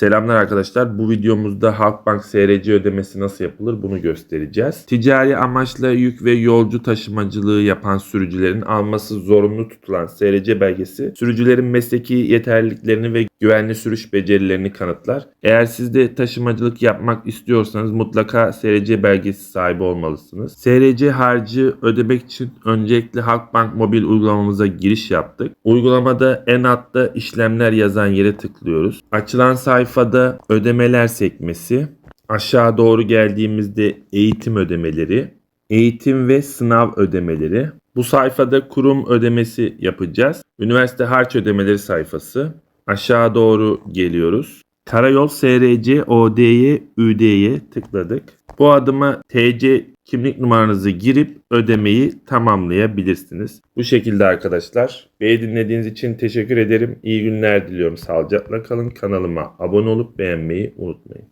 Selamlar arkadaşlar. Bu videomuzda Halkbank SRC ödemesi nasıl yapılır bunu göstereceğiz. Ticari amaçla yük ve yolcu taşımacılığı yapan sürücülerin alması zorunlu tutulan SRC belgesi sürücülerin mesleki yeterliliklerini ve güvenli sürüş becerilerini kanıtlar. Eğer siz de taşımacılık yapmak istiyorsanız mutlaka SRC belgesi sahibi olmalısınız. SRC harcı ödemek için öncelikle Halkbank mobil uygulamamıza giriş yaptık. Uygulamada en altta işlemler yazan yere tıklıyoruz. Açılan sayfada ödemeler sekmesi. Aşağı doğru geldiğimizde eğitim ödemeleri, eğitim ve sınav ödemeleri. Bu sayfada kurum ödemesi yapacağız. Üniversite harç ödemeleri sayfası. Aşağı doğru geliyoruz. Karayol SRC OD'ye ÜD'ye tıkladık. Bu adıma TC kimlik numaranızı girip ödemeyi tamamlayabilirsiniz. Bu şekilde arkadaşlar. Beni dinlediğiniz için teşekkür ederim. İyi günler diliyorum. Sağlıcakla kalın. Kanalıma abone olup beğenmeyi unutmayın.